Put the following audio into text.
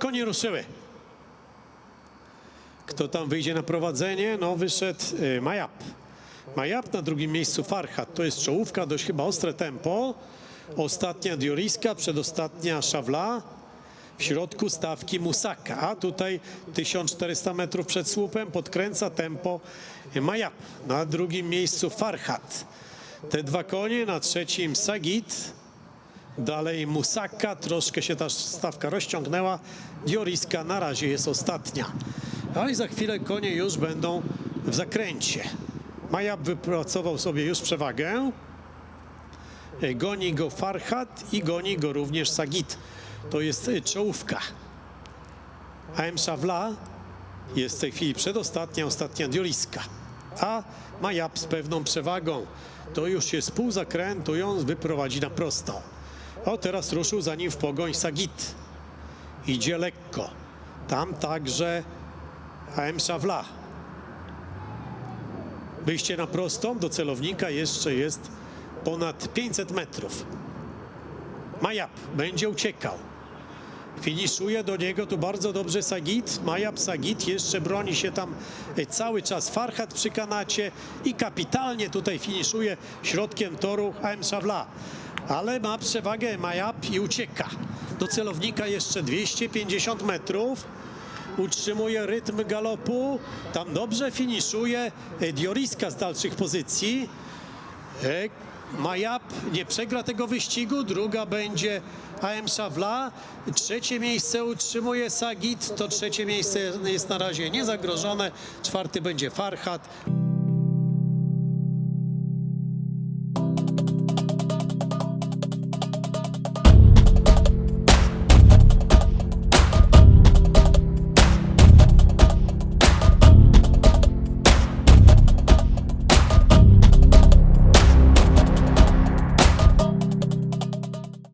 konie ruszyły. Kto tam wyjdzie na prowadzenie? No wyszedł y, Majap. Majap na drugim miejscu Farhat. To jest czołówka, dość chyba ostre tempo. Ostatnia Dioriska, przedostatnia Szawla. W środku stawki Musaka, a tutaj 1400 metrów przed słupem podkręca tempo Majap. Na drugim miejscu Farhat. Te dwa konie, na trzecim Sagit. Dalej Musaka, troszkę się ta stawka rozciągnęła. Dioriska na razie jest ostatnia. A i za chwilę konie już będą w zakręcie. Majab wypracował sobie już przewagę. Goni go Farhat i goni go również Sagit. To jest czołówka. AM Szawla jest w tej chwili przedostatnia, ostatnia Dioriska. A Majab z pewną przewagą. To już jest pół zakrętu, ją wyprowadzi na prostą. O, teraz ruszył za nim w pogoń Sagit. Idzie lekko. Tam także AM Szawla. Wyjście na prostą do celownika jeszcze jest ponad 500 metrów. Majap będzie uciekał. Finiszuje do niego tu bardzo dobrze Sagit. Majap Sagit jeszcze broni się tam e, cały czas. Farhat przy kanacie i kapitalnie tutaj finiszuje środkiem toru AM Szawla. Ale ma przewagę Majap i ucieka. Do celownika jeszcze 250 metrów. Utrzymuje rytm galopu. Tam dobrze finiszuje Dioriska z dalszych pozycji. E, Majap nie przegra tego wyścigu, druga będzie AM Szawla, trzecie miejsce utrzymuje Sagit, to trzecie miejsce jest na razie niezagrożone, czwarty będzie Farhat.